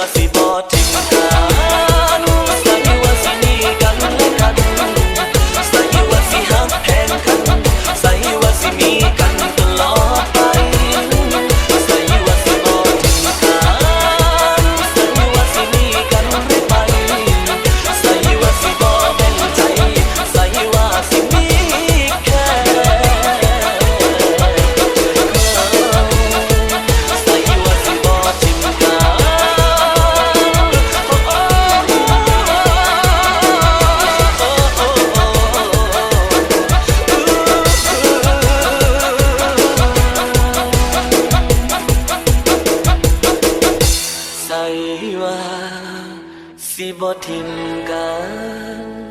masivo. สิบทิมกัน